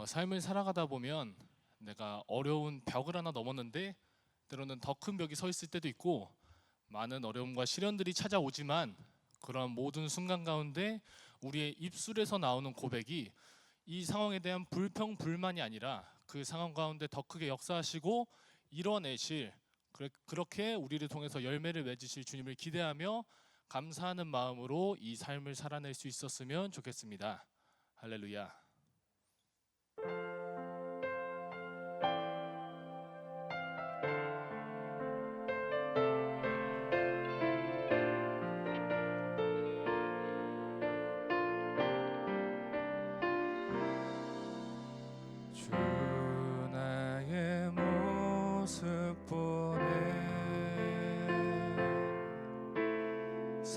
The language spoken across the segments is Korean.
어, 삶을 살아가다 보면 내가 어려운 벽을 하나 넘었는데 때로는 더 큰 벽이 서 있을 때도 있고 많은 어려움과 시련들이 찾아오지만 그런 모든 순간 가운데 우리의 입술에서 나오는 고백이 이 상황에 대한 불평 불만이 아니라 그 상황 가운데 더 크게 역사하시고 이뤄내실 그렇게 우리를 통해서 열매를 맺으실 주님을 기대하며 감사하는 마음으로 이 삶을 살아낼 수 있었으면 좋겠습니다. 할렐루야.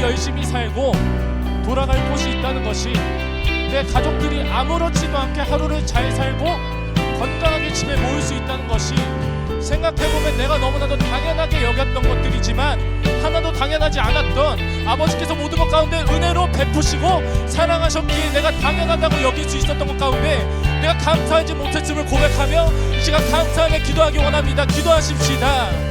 열심히 살고 돌아갈 곳이 있다는 것이 내 가족들이 아무렇지도 않게 하루를 잘 살고 건강하게 집에 모일 수 있다는 것이 생각해보면 내가 너무나도 당연하게 여겼던 것들이지만 하나도 당연하지 않았던 아버지께서 모든 것 가운데 은혜로 베푸시고 사랑하셨기에 내가 당연하다고 여길 수 있었던 것 가운데 내가 감사하지 못했음을 고백하며 이 시간 감사하며 기도하기 원합니다. 기도하십시다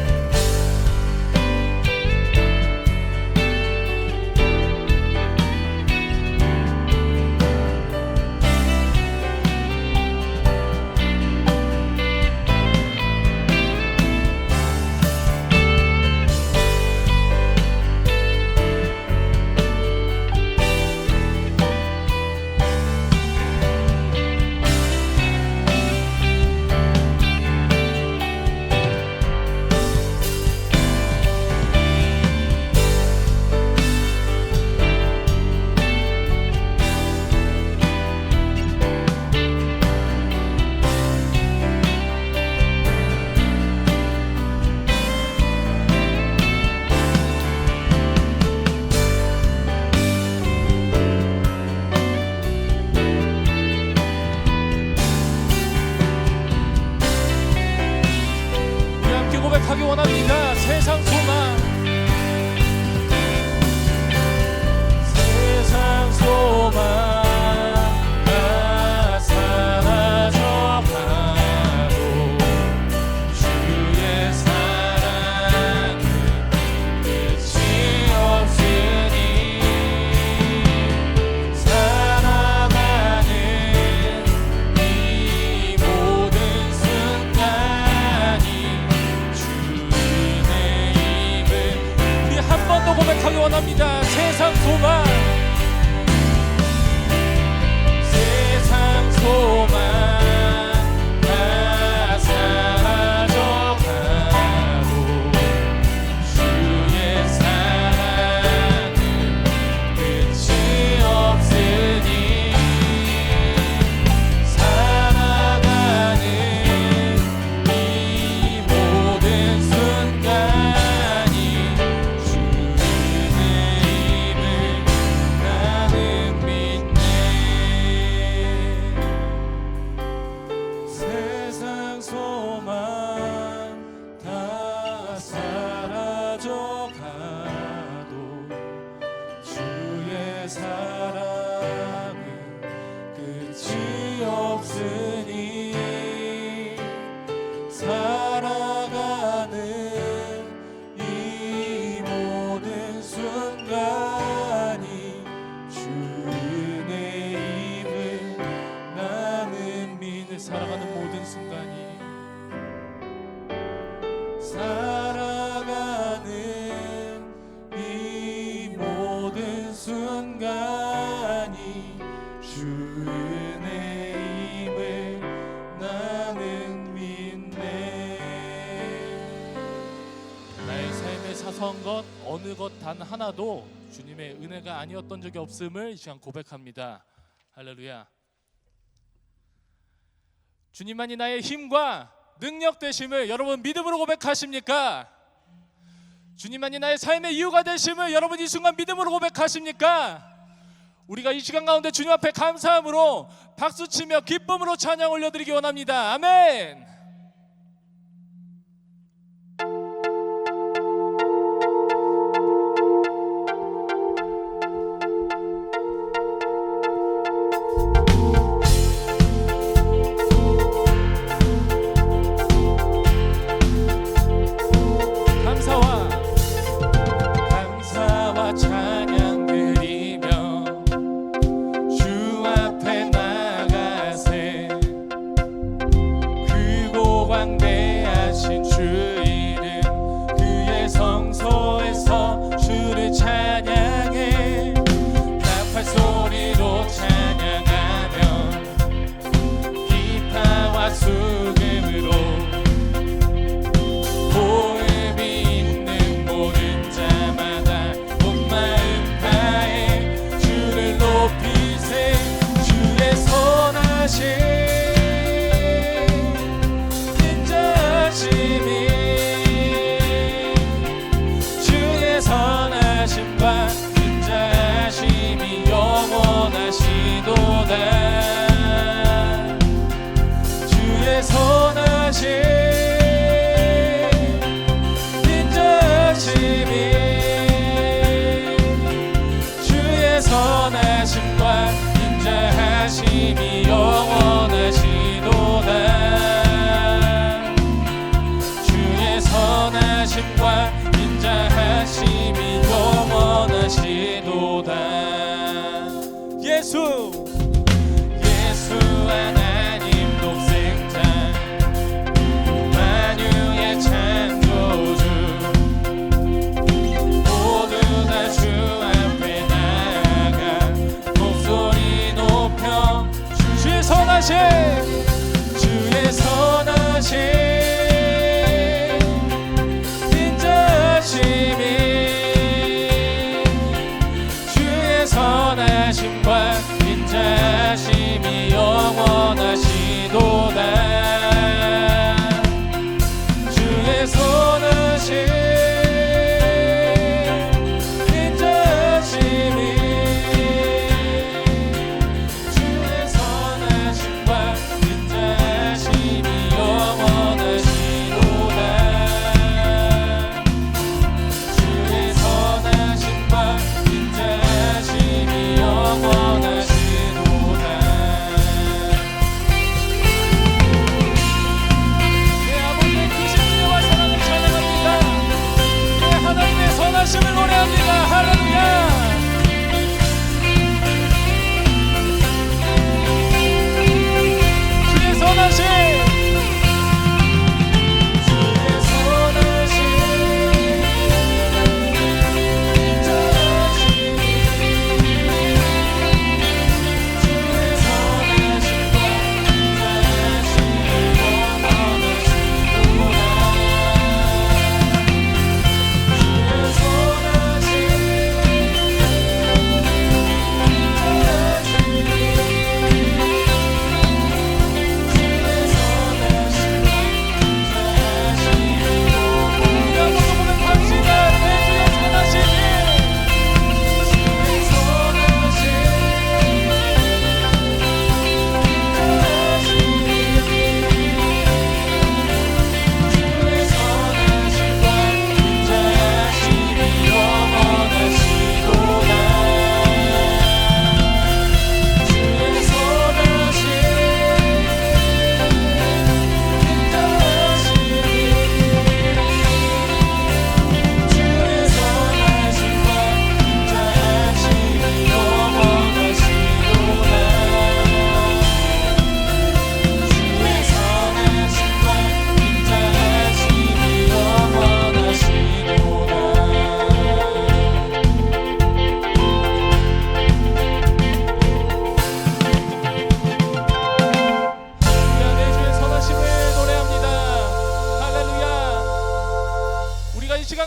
어떠한 것 어느 것 단 하나도 주님의 은혜가 아니었던 적이 없음을 이 시간 고백합니다. 할렐루야. 주님만이 나의 힘과 능력 되심을 여러분 믿음으로 고백하십니까? 주님만이 나의 삶의 이유가 되심을 여러분 이 순간 믿음으로 고백하십니까? 우리가 이 시간 가운데 주님 앞에 감사함으로 박수치며 기쁨으로 찬양 올려드리기 원합니다. 아멘.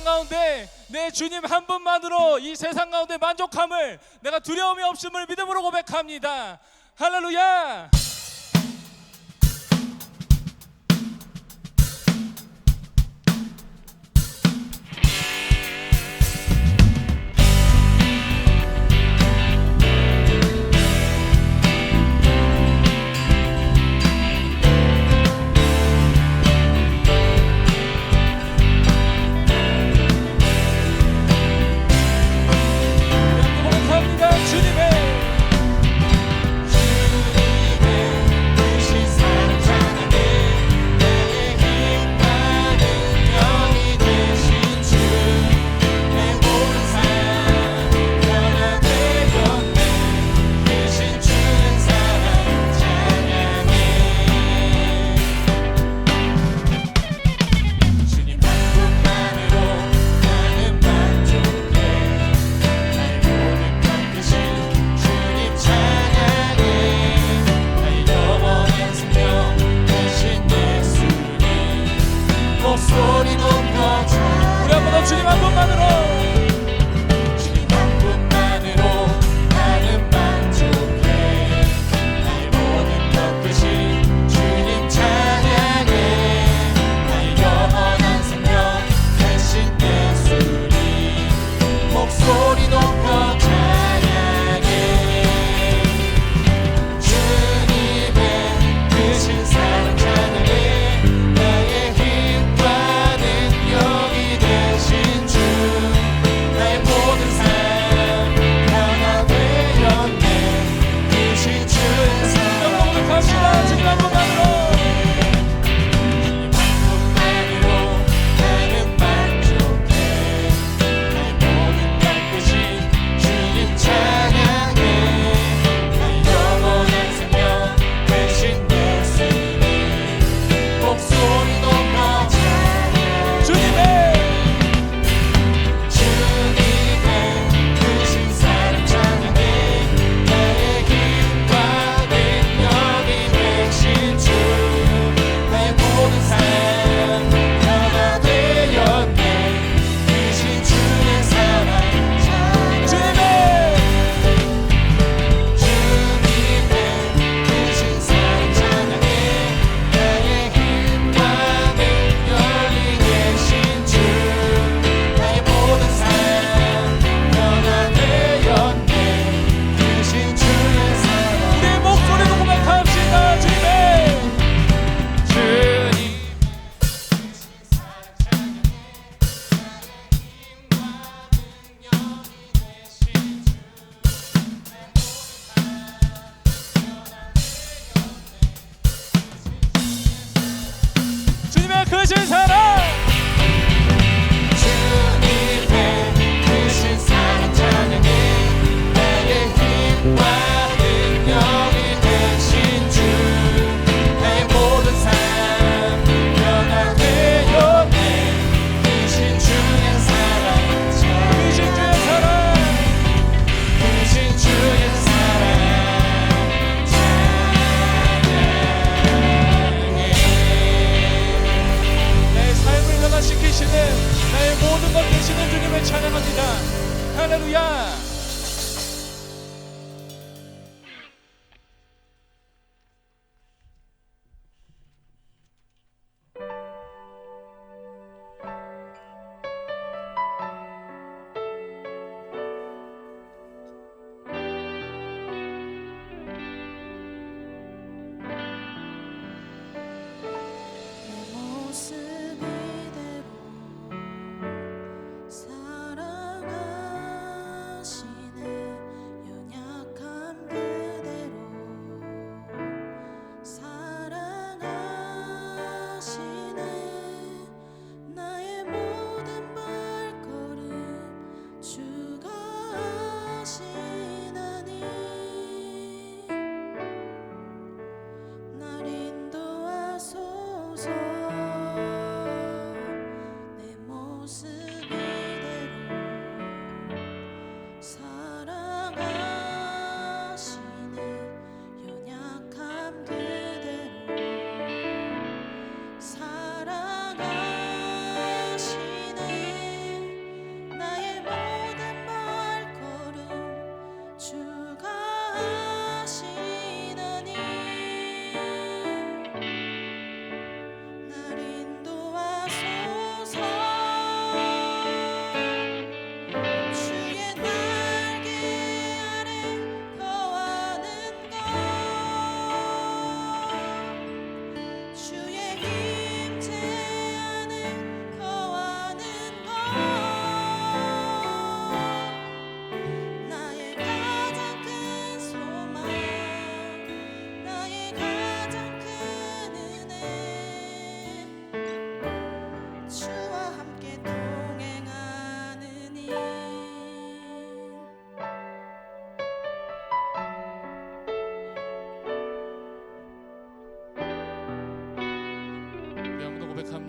세상 가운데 내 주님 한 분만으로 이 세상 가운데 만족함을 내가 두려움이 없음을 믿음으로 고백합니다. 할렐루야!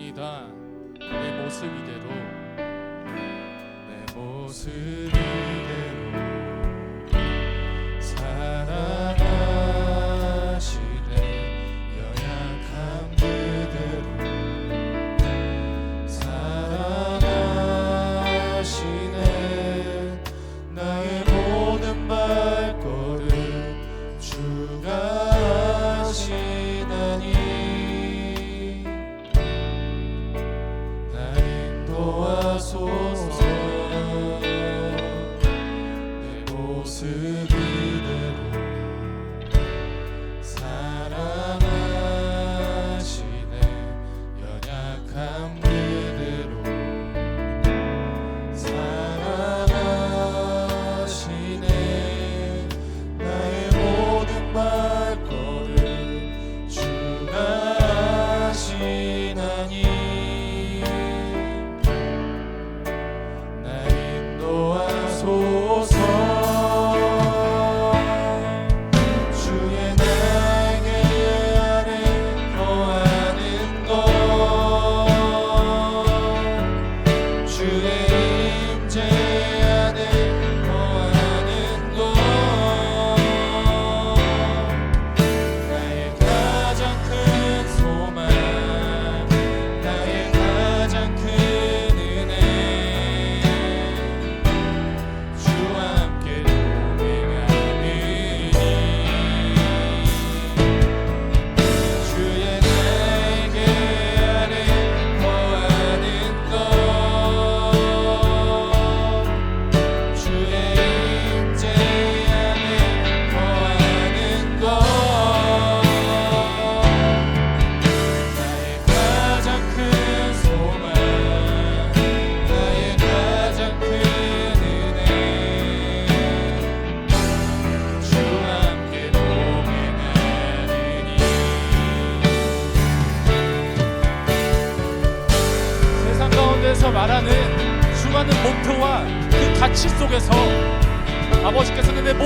원합니다. 내 모습 이대로 내 모습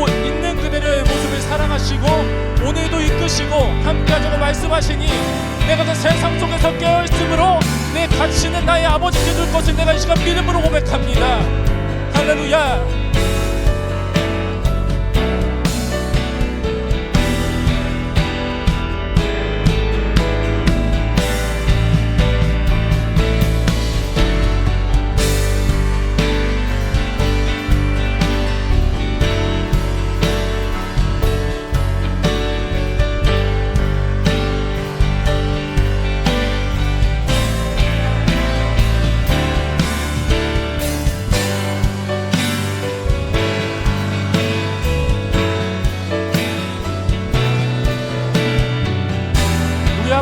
있는 그대로의 모습을 사랑하시고 오늘도 이끄시고 함께하자고 말씀하시니 내가 그 세상 속에서 깨어있으므로 내 가치는 나의 아버지께 둘 것을 내가 이 시간 믿음으로 고백합니다. 할렐루야.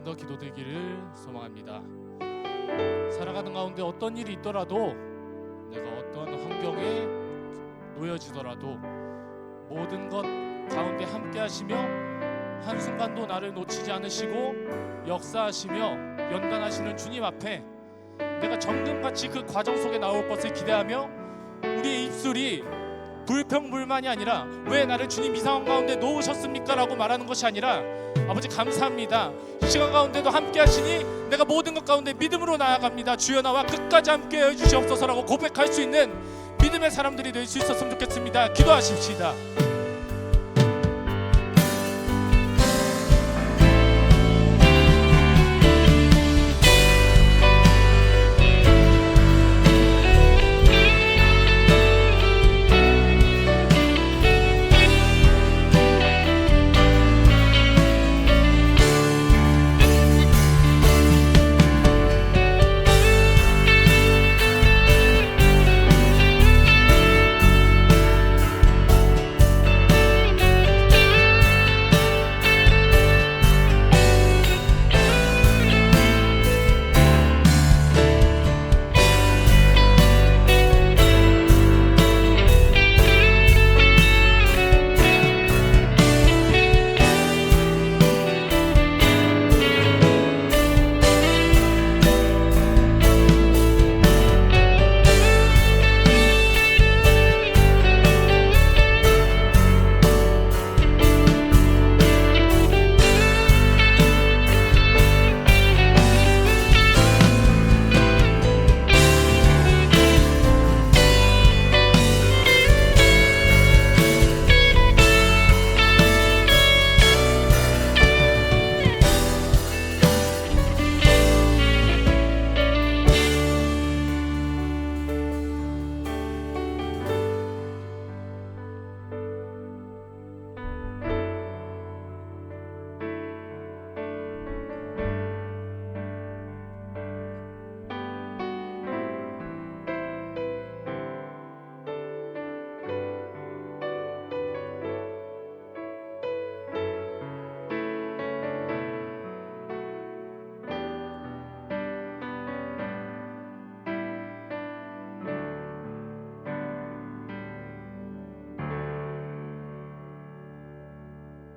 번 더 기도드리기를 소망합니다. 살아가는 가운데 어떤 일이 있더라도 내가 어떤 환경에 놓여지더라도 모든 것 가운데 함께 하시며 한순간도 나를 놓치지 않으시고 역사하시며 연단하시는 주님 앞에 내가 정금같이 그 과정 속에 나올 것을 기대하며 우리의 입술이 불평불만이 아니라 왜 나를 주님 이 상황 가운데 놓으셨습니까? 라고 말하는 것이 아니라 아버지 감사합니다. 이 시간 가운데도 함께 하시니 내가 모든 것 가운데 믿음으로 나아갑니다. 주여 나와 끝까지 함께 해주시옵소서라고 고백할 수 있는 믿음의 사람들이 될 수 있었으면 좋겠습니다. 기도하십시다